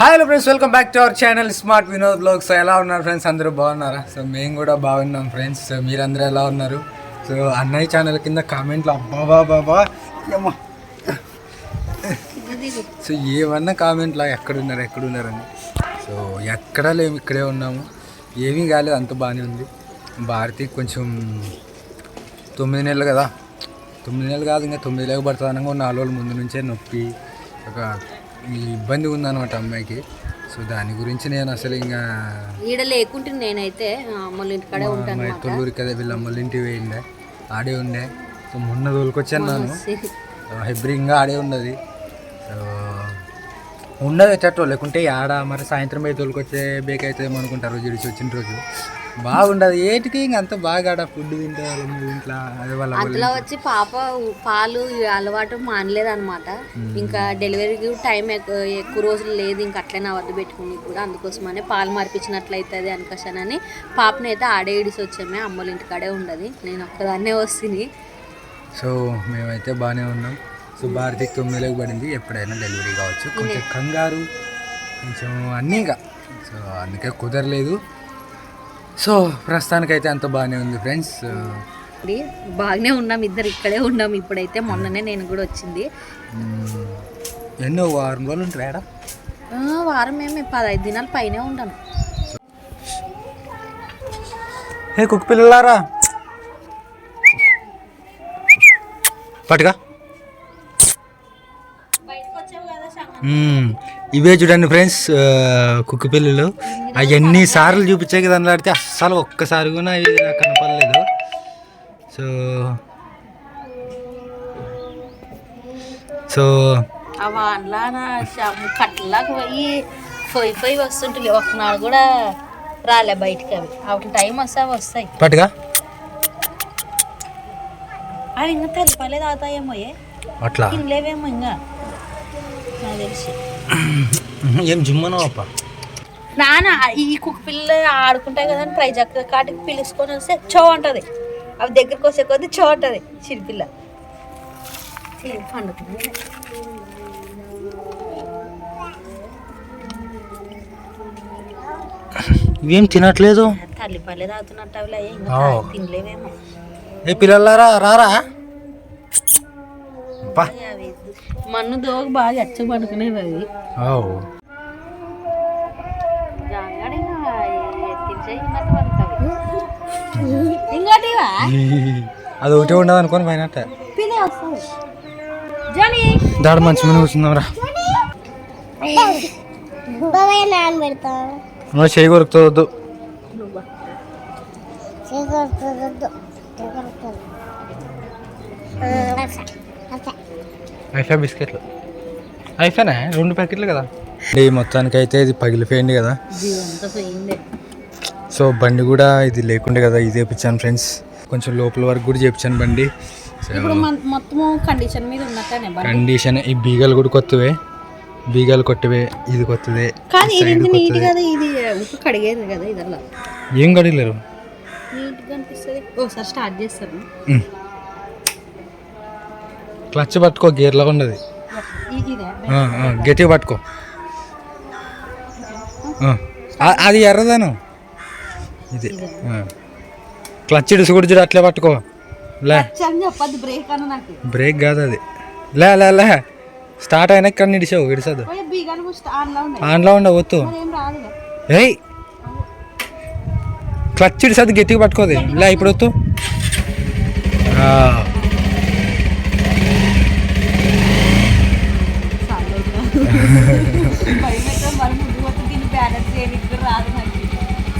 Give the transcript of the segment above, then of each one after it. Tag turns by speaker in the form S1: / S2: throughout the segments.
S1: Hi hello friends welcome back to our channel smart Vinod blogs ఎలా ఉన్నారు friends అందరూ బాగున్నారా? సో మేము కూడా బాగున్నాం ఫ్రెండ్స్ సో మీరందరూ ఎలా ఉన్నారు? సో అన్నయ్య ఛానల్ కింద కామెంట్లు అబ్బాబా బాబా సో ఏమన్నా కామెంట్లా ఎక్కడున్నారు ఎక్కడున్నారని. సో ఎక్కడా లేము ఇక్కడే ఉన్నాము. ఏమీ కాలేదు అంత బాగానే ఉంది. భారతి కొంచెం తొమ్మిది నెలలు కదా. తొమ్మిది నెలలు కాదు ఇంకా తొమ్మిది నెలలు పడుతుంది అనగా నాలుగు రోజుల ముందు నుంచే నొప్పి ఒక ఇబ్బంది ఉందన్నమాట అమ్మాయికి. సో దాని గురించి నేను అసలు ఇంకా
S2: ఈడ లేకుంటే నేనైతే ఇంటికాడే ఉంటాను
S1: తొల్లూరికి కదా వీళ్ళ అమ్మల ఇంటికి పోయిండే ఆడే ఉండే. సో మొన్న తోలుకొచ్చాను నేను. హెబ్రి ఇంకా ఆడే ఉన్నది. సో ఉండదు ఎట్టో లేకుంటే ఆడ మరి సాయంత్రం పోయి తోలుకొచ్చే బేక్ అవుతుంది అనుకుంటారు జిడిచి వచ్చిన రోజు. బాగుండదు. ఏటికి ఇంక అంత బాగా ఆడ ఫుడ్ తింటే వాళ్ళ ఇంట్లో అదే వాళ్ళ వాళ్ళ
S2: అందులో వచ్చి పాప పాలు అలవాటు మానలేదు అనమాట ఇంకా డెలివరీకి టైం ఎక్కువ ఎక్కువ రోజులు లేదు ఇంకా అట్లనే వద్దు పెట్టుకుని కూడా అందుకోసమనే పాలు మార్పించినట్లయితుంది అనుకోసానని పాపని అయితే ఆడే ఇడిసి వచ్చామే అమ్మల ఇంటికాడే ఉండదు. నేను ఒక్కదాన్నే వస్తుంది
S1: సో మేమైతే బాగానే ఉన్నాం. సో భారతికి తొమ్మిదిలోకి పడింది. ఎప్పుడైనా డెలివరీ కావచ్చు. కొంచెం కంగారు కొంచెం అన్నీగా. సో అందుకే కుదరలేదు. సో ప్రస్తుతానికైతే అంత బాగానే ఉంది ఫ్రెండ్స్.
S2: బాగానే ఉన్నాం ఇద్దరు ఇక్కడే ఉన్నాం. ఇప్పుడైతే మొన్ననే నేను కూడా వచ్చింది.
S1: ఎన్నో వారం రోజులు ఉంటారు
S2: వారం ఏమి పదహైదు దినాలు పైనే ఉంటాను
S1: హే కుక్క పిల్లలారా. పట్టుగా. ఇవే చూడండి ఫ్రెండ్స్ కుక్క పిల్లలు అవన్నీ సార్లు చూపించే కదా ఆడితే అస్సలు ఒక్కసారి కూడా ఇవి నాకు కనపడలేదు. సో సో
S2: కట్టలాగా పోయి పోయి పోయి వస్తుంటుంది. ఒకనాడు కూడా రాలే బయటికి అవి. అవి టైం వస్తే అవి వస్తాయి.
S1: పట్టుగా.
S2: అవి ఇంకా తెలిపలే తాగుతాయేమో ఏ.
S1: అట్లా.
S2: తినలేవేమో ఇంకా. నాకు తెలిసి.
S1: ఏం జుమ్మనో అప్ప.
S2: నాన్న ఈ కుక్క పిల్ల ఆడుకుంటాయి కదా అని ప్రైజ్ అక్క కాటికి పిలుచుకొని వస్తే చో అంటది. అవి దగ్గరికి వస్తే కొద్ది చో అంటది చిరిపిల్ల పండుకుంది
S1: ఇవేం తినట్లేదు?
S2: తల్లి పల్లె తాగుతున్నట్టు అవి ఇంకా. తాగి తినలేవేమో.
S1: ఏ పిల్లలారా రారా?
S2: అవి మన్ను దోగ బాగా అచ్చ పడుకునేవి అవి. ఇంకోటివా?
S1: అది ఒకటే ఉండదు అనుకొని
S2: జానీ.
S1: దాడు మంచి మీద కూర్చుందాంరా. నువ్వు చేయి కొరుకుతుంది
S3: చేయకూడదు
S1: ఐఫా బిస్కెట్లు. ఐఫానే? రెండు ప్యాకెట్లు కదా. ఈ మొత్తానికి అయితే ఇది పగిలిపోయింది కదా. సో బండి కూడా ఇది లేకుండే కదా ఇది చేపించాను ఫ్రెండ్స్. కొంచెం లోపల వరకు కూడా చేపించాను బండి. సో
S2: ఇప్పుడు మన- మొత్తము కండిషన్ మీద ఉన్నట్టనే బండి.
S1: కండిషన్ ఈ బీగాలు కూడా కొత్తవే. బీగాలు కొత్తవే ఇది కొత్తదే
S2: కానీ ఇది
S1: సైడ్
S2: ఇంత నీట్
S1: కొత్తదే
S2: కదా ఇది ఉప్పు కడిగేది కదా ఇదల్లా
S1: ఏం గడిలేరు
S2: నీట్గా అనిపిస్తుంది ఓసారి స్టార్ట్ చేస్తాను
S1: క్లచ్ పట్టుకో గేర్లా ఆ, గట్టిగా పట్టుకో. అది ఎర్రదాను. ఇది. క్లచ్ ఇడుసు కూడా చూడు అట్లే పట్టుకో. లే.
S2: బ్రేక్
S1: కాదు అది. లే లే లే. స్టార్ట్ అయినా ఇక్కడ ఇడిసావు ఇడిసదు
S2: ఆన్లో ఉన్నాయి
S1: ఆన్లో ఉండ వద్దు. ఏయ్. క్లచ్ ఇడిసది గట్టిగా పట్టుకోది. లే ఇప్పుడు వద్దు ఆ,
S2: భయం అయితే మరి ముందు వచ్చి దీన్ని బ్యాలెన్స్ చేయడానికి రాదు నాకు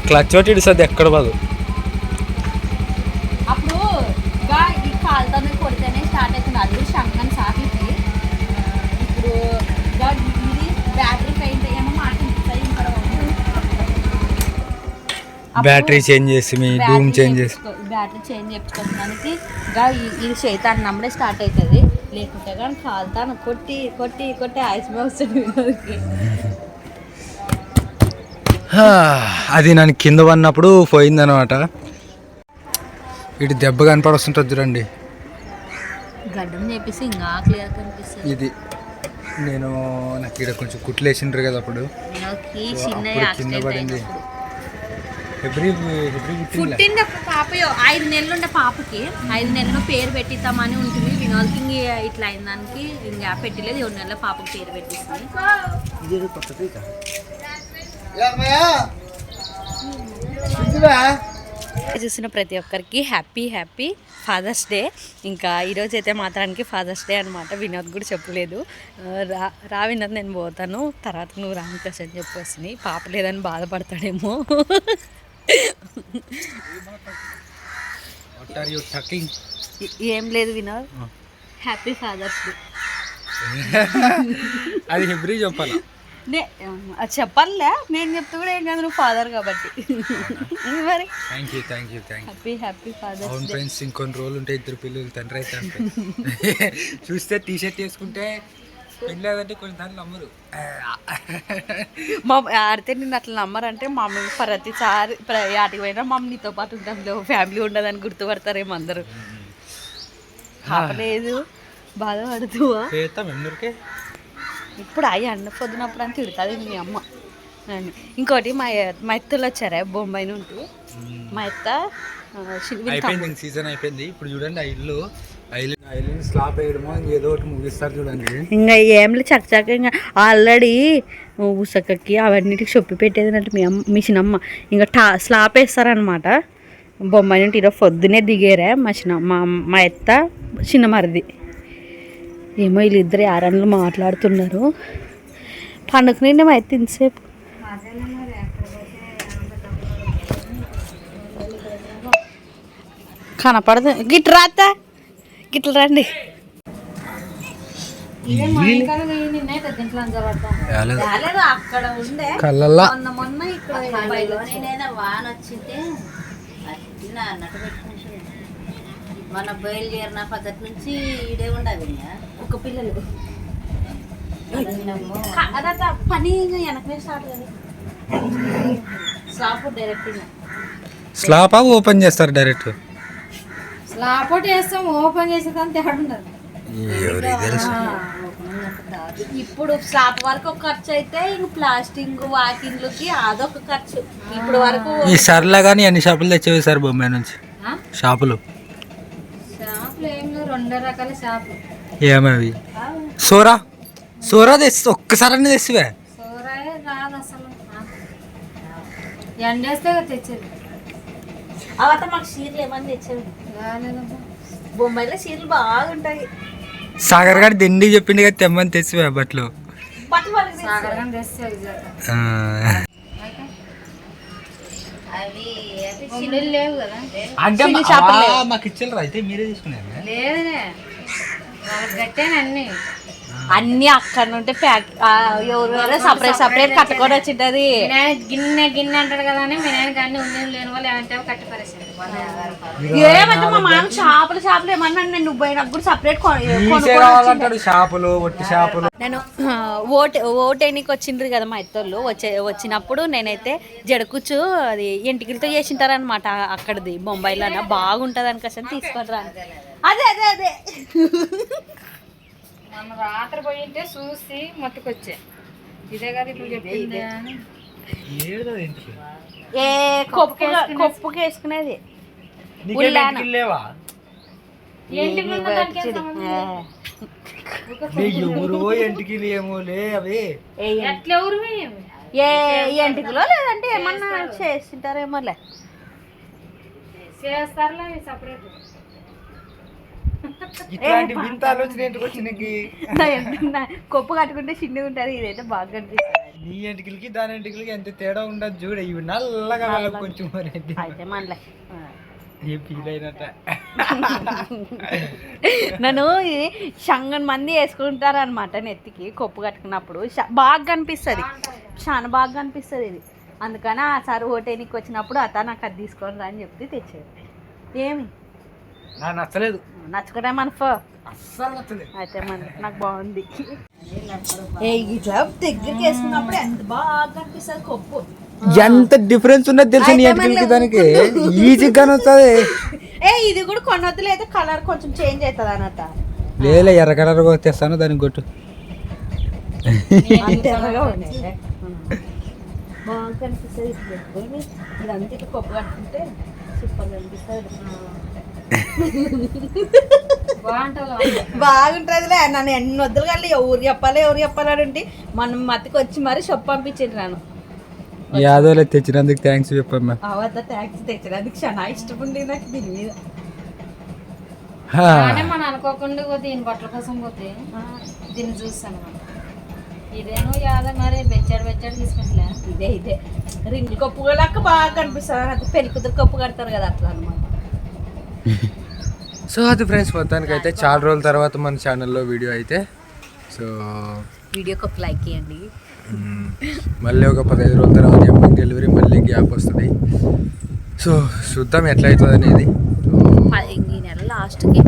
S1: క్లచ్ ఒకటి ఇడిసది ఎక్కడ బాదు?
S2: అప్పుడు గా ఈ కాలుతోనే కొడితేనే స్టార్ట్ అవుతుంది. అది కూడా శంకన్ సార్లకి ఇప్పుడు ఇది బ్యాటరీ పెయింట్ ఏమో మాట ఇస్తాయి ఇంకా
S1: బ్యాటరీ చేంజ్ చేసి మీ డూమ్ చేంజ్ చేసి.
S2: బ్యాటరీ చేంజ్ చేసుకోవడానికి ఈ- ఇది చేతాను నమ్మడే స్టార్ట్ అవుతుంది. లేకుంటే కానీ కాలుతాను. కొట్టి కొట్టి కొట్టి వీళ్ళకి.
S1: హా, అది నన్ను కింద పడినప్పుడు పోయిందనమాట ఇటు దెబ్బ కనపడొస్తుంటుంది చూడండి.
S2: గడ్డం చేపిస్తే ఇంకా క్లియర్ కనిపిస్తుంది.
S1: ఇది నేను నాకు ఇక్కడ కొంచెం కుట్లు వేసిండ్రు కదా అప్పుడు. కింద పడింది.
S2: పుట్టింది పాపయో ఐదు నెలలు ఉండే పాపకి. ఐదు నెలలు పేరు పెట్టిద్దామని ఉంటుంది. వినోద్కి ఇట్లా అయిన దానికి ఇంకా పెట్టలేదు. ఏడు నెలల పాపకి పేరు పెట్టిస్తుంది చూసిన ప్రతి ఒక్కరికి హ్యాపీ హ్యాపీ ఫాదర్స్ డే. ఇంకా ఈరోజు అయితే మాత్రానికి ఫాదర్స్ డే అనమాట వినోద్ కూడా చెప్పలేదు. రా రా వినోద్ నేను పోతాను. తర్వాత నువ్వు రామకృష్ణ అని చెప్పేసి. పాప లేదని బాధపడతాడేమో? ఏ- లేదు వినోద్. Happy fathers day.
S1: అది చెప్పాలి?
S2: నే అది చెప్పాలిలే. నేను చెప్తే కూడా ఏం కాదు నువ్వు ఫాదర్ కాబట్టి. మరి?
S1: Thank you thank you thank
S2: happy happy father's
S1: అవును ఫ్రెండ్స్ ఇంకొన్ని రోజులు ఉంటే ఇద్దరు పిల్లలు తండ్రి అయితే అంటే చూస్తే టీ షర్ట్ వేసుకుంటే పెళ్ళేదంటే కొన్నిసార్లు నమ్మరు.
S2: మా ఆడితే నిన్ను అట్లా నమ్మరంటే మమ్మీ ప్రతిసారి ప్ర- ఆటికి పోయినా మమ్మీ నీతో పాటు ఉంటాం. ఫ్యామిలీ ఉండదని గుర్తుపడతారేమో అందరూ. కాపలేదు బాధపడుతువా? ఇప్పుడు అయ్యి అన్న పొద్దునప్పుడు అని తిడుతుంది మీ అమ్మ. ఇంకోటి మా మా ఎత్తులు వచ్చారా బొంబాయి నుండి మా ఎత్త
S1: అయిపోయింది ఇంక సీజన్ అయిపోయింది. ఇప్పుడు చూడండి ఆ ఇల్లు. స్లాబ్ వేయడమో ఏదో ఒకటి ముగిస్తారు చూడండి.
S2: ఇంకా ఏంలే చక్క చక్క ఇంకా ఆల్రెడీ ఉసకకి అవన్నిటికి చొప్పి పెట్టేది అంటే మీ అమ్మ మీ చిన్నమ్మ. ఇంకా టా స్లాప్ వేస్తారనమాట బొమ్మాయి నుండి ఈరోజు పొద్దునే దిగారా మా చిన్న మా మా ఎత్త చిన్న మరిది. ఏమో వీళ్ళిద్దరు ఆరణలు మాట్లాడుతున్నారు. పండుగ నిండి మా ఎత్త ఇంతసేపు. కనపడదు. గిట్ల రాత గిట్ల రండి. రాలేదు. అక్కడ ఉండే.
S1: కళ్ళల్లా.
S2: మొన్న మొన్న ఇక్కడ
S4: వాన అట్లా అన్నట్టు మన బయలుదేరిన పద్ధతి నుంచి ఈడే ఉండదు
S2: ఒక పిల్లలు. పని ఇంకా వెనకనే స్టార్ట్ కదా స్లాప్ డైరెక్ట్
S1: స్లాబ్ ఓపెన్ చేస్తారు డైరెక్ట్
S5: లాపోట్ వేస్తాం ఓపెన్ చేసేదాన్ని తేడా ఉండదు.
S2: ఇప్పుడు స్లాప్ వరకు ఒక ఖర్చు అయితే ఇంక ప్లాస్టింగ్ వాకిన్లకి అదొక ఖర్చు. ఇప్పుడు వరకు
S1: ఈ సర్లా కానీ అన్ని షాపులు తెచ్చేవి సార్ బొమ్మాయి నుంచి? షాపులు
S5: షాపులు ఏం లేవు రెండు రకాల షాపులు
S1: ఏమవి? సోరా? సోరా తెచ్చి ఒక్కసారి
S2: అవత మాకు చీరలు ఏమని బొంబాయిలో చీరలు బాగుంటాయి.
S1: సాగర్ గారు దిండి చెప్పింది కదా తెమ్మని తెచ్చివే బట్టలు. మాకు ఇచ్చారు అయితే మీరే తీసుకున్నారు
S5: లేదులే. వాళ్ళకి అన్ని.
S2: అన్ని అక్కడ నుండి ప్యాక్ ఆ, ఎవరు వేరే సపరేట్ సపరేట్ కట్టుకొని వచ్చింటది.
S5: మీ నాయన గిన్నె గిన్నె అంటాడు కదా అని మీ నాయనకి అన్ని ఉంది లేని వాళ్ళు ఏమంటే కట్టి పరిస్థితి
S2: ఏమంటే మా మామ చేపలు చేపలు ఏమన్నా నేను నువ్వు పోయినప్పుడు కూడా సపరేట్
S1: మీసే కావాలంటాడు షాపులు ఒట్టి షాపులు.
S2: నేను ఆ, ఓట్ ఓటేనికి వచ్చిండ్రు కదా మా ఇద్దరు వచ్చే వచ్చినప్పుడు నేనైతే జడకుచ్చు అది ఎంటికలతో చేసింటారనమాట అక్కడిది. బొంబాయిలో బాగుంటుంది అనుకోసం తీసుకొని రా. అదే అదే అదే.
S5: మన రాత్రి పోయింటే చూసి మొత్తుకొచ్చే. ఇదే కదా ఇప్పుడు చెప్పింది అని.
S2: ఏ కొప్పు కొప్పుకి వేసుకునేది?
S1: ఎవరు ఎంటికి అవి.
S5: ఎవరు
S2: ఏ ఎంటికలో లేదంటే ఏమన్నా చేసింటారేమోలే.
S5: చేస్తారులే సపరేట్
S1: ఇట్లాంటి వింత ఆలోచన వచ్చినకి
S2: కొప్పు కట్టుకుంటే చిన్నగా ఉంటుంది ఇదైతే బాగా కనిపిస్తుంది.
S1: నీ ఎంటికలకి దాని ఎంటికలకి ఎంత తేడా ఉండదు చూడ ఇవి నల్లగా వాళ్ళకి కొంచెం మరి
S2: అయితే మనలే
S1: ఏ ఫీల్ అయినట్ట.
S2: నన్ను ఇది షంగన్ మంది వేసుకుంటారు అనమాట నెత్తికి కొప్పు కట్టుకున్నప్పుడు. బాగా కనిపిస్తుంది. చాలా బాగా కనిపిస్తుంది ఇది. అందుకని ఆ సార్ ఓటేనికి వచ్చినప్పుడు అత నాకు అది తీసుకొని రా అని చెప్పి తెచ్చేది ఏమి?
S1: నచ్చలేదు.
S2: నచ్చుకుంటే మన అయితే మన నాకు బాగుంది. ఏ ఇట్లా దగ్గరికి వేసుకున్నప్పుడు ఎంత బాగా కనిపిస్తుంది కొప్పు.
S1: ఎంత డిఫరెన్స్ ఉన్నది తెలుసు నీ దానికి? ఈజీగా వస్తుంది.
S2: ఏ ఇది కూడా కొనొద్దులు అయితే కలర్ కొంచెం చేంజ్ అవుతుంది అన్నట్ట.
S1: లేలే ఎర్ర కలర్ తెస్తాను దానికి కొట్టు.
S4: బాగా కనిపిస్తుంది ఇదంతా పప్పు కట్టుకుంటే సూపర్ కనిపిస్తుంది బాగుంటుందిలే. నన్ను ఎన్ని వద్దులు కానీ ఎవరు చెప్పాలి ఎవరు చెప్పాలి అంటే మనం మతికి వచ్చి మరి షొప్ పంపించింది రాను
S1: యాదవ్లో తెచ్చినందుకు థ్యాంక్స్ చెప్పమ్మా
S4: అవద్ద ట్యాక్సీ తెచ్చినందుకు చాలా ఇష్టం ఉంది నాకు దీని మీద.
S5: మనం అనుకోకుండా పోతే దీని బట్టల కోసం పోతే దీన్ని చూస్తాను మనం. ఇదేనో యాద మరి బెచ్చాడు బెచ్చాడు తీసుకుంటలే.
S4: ఇదే ఇదే. రింగ్ కప్పు లెక్క బాగా కనిపిస్తుంది. అది పెళ్ళి కూతురు కప్పు కడతారు కదా అట్లా అనమాట
S1: సో అది ఫ్రెండ్స్ మొత్తానికి అయితే చాలా రోజుల తర్వాత మన ఛానల్లో వీడియో అయితే. సో
S2: వీడియోకి ఒక లైక్
S1: మ్మ్, మళ్ళీ ఒక పదహైదు రోజుల తర్వాత ఎప్పుడు డెలివరీ మళ్ళీ గ్యాప్ వస్తుంది. సో చూద్దాం ఎట్లా అవుతుంది అనేది సో,
S2: ఈ నెల లాస్ట్కి.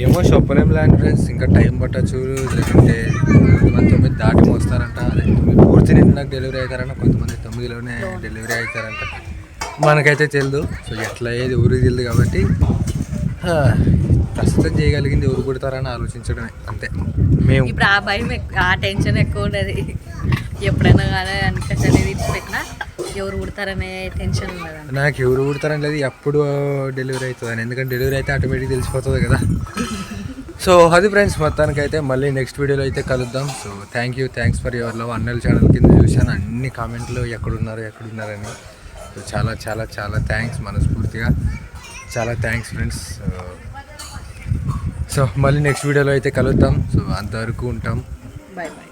S1: ఏమో చెప్పలేం లాంటి ఫ్రెండ్స్ ఇంకా టైం పట్టచ్చు లేకుంటే కొంతమంది తొమ్మిది దాటి మోస్తారంట అదే తొమ్మిది పూర్తి నిన్న నాకు డెలివరీ అవుతారంట కొంతమంది తొమ్మిదిలోనే డెలివరీ అవుతారంట మనకైతే తెలియదు సో ఎట్లా ఏది ఊరికి తెలియదు కాబట్టి ప్రస్తుతం చేయగలిగింది ఎవరు కుడతారని ఆలోచించడమే అంతే. మేము
S2: ఇప్పుడు ఆ భయం ఆ టెన్షన్ ఎక్కువ ఉన్నది ఎప్పుడైనా కానీ అనుకస్ అనేది పెట్టినా ఎవరు పుడతారనే టెన్షన్ ఉన్నది
S1: నాకు ఎవరు కుడతారని లేదు ఎప్పుడు డెలివరీ అవుతుంది ఎందుకంటే డెలివరీ అయితే ఆటోమేటిక్ తెలిసిపోతుంది కదా. సో అది ఫ్రెండ్స్ మొత్తానికి అయితే మళ్ళీ నెక్స్ట్ వీడియోలో అయితే కలుద్దాం. So thank you thanks for your love అన్నల్ channel కింద చూశాను అన్ని కామెంట్లు ఎక్కడున్నారు ఎక్కడున్నారని. చాలా చాలా చాలా థ్యాంక్స్ మనస్ఫూర్తిగా. చాలా థ్యాంక్స్ ఫ్రెండ్స్ సో మళ్ళీ నెక్స్ట్ వీడియోలో అయితే కలుద్దాం. సో అంతవరకు ఉంటాం.
S2: Bye bye